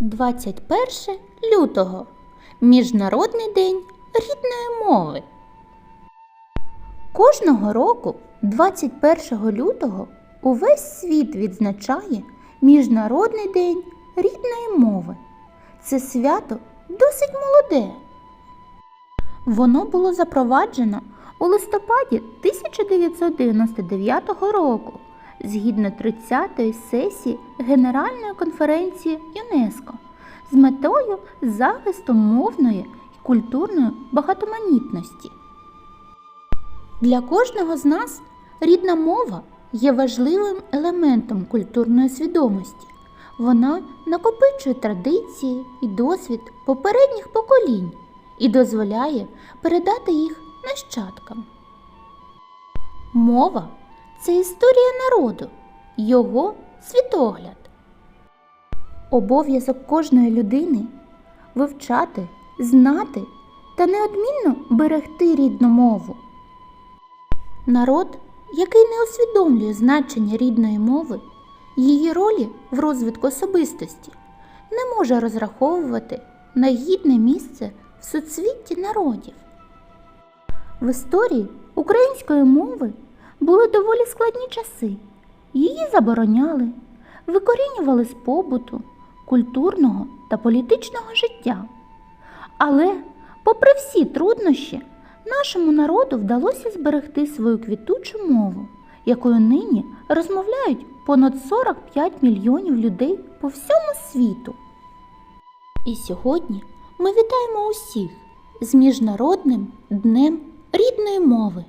21 лютого Міжнародний день рідної мови. Кожного року, 21 лютого, увесь світ відзначає Міжнародний день рідної мови. Це свято досить молоде. Воно було запроваджено у листопаді 1999 року згідно 30-ї сесії Генеральної конференції ЮНЕСКО з метою захисту мовної і культурної багатоманітності. Для кожного з нас рідна мова є важливим елементом культурної свідомості. Вона накопичує традиції і досвід попередніх поколінь і дозволяє передати їх нащадкам. Мова це історія народу, його світогляд. Обов'язок кожної людини вивчати, знати та неодмінно берегти рідну мову. Народ, який не усвідомлює значення рідної мови, її ролі в розвитку особистості, не може розраховувати на гідне місце в соцвітті народів. В історії української мови були доволі складні часи. Її забороняли, викорінювали з побуту, культурного та політичного життя. Але, попри всі труднощі, нашому народу вдалося зберегти свою квітучу мову, якою нині розмовляють понад 45 мільйонів людей по всьому світу. І сьогодні ми вітаємо усіх з Міжнародним днем рідної мови.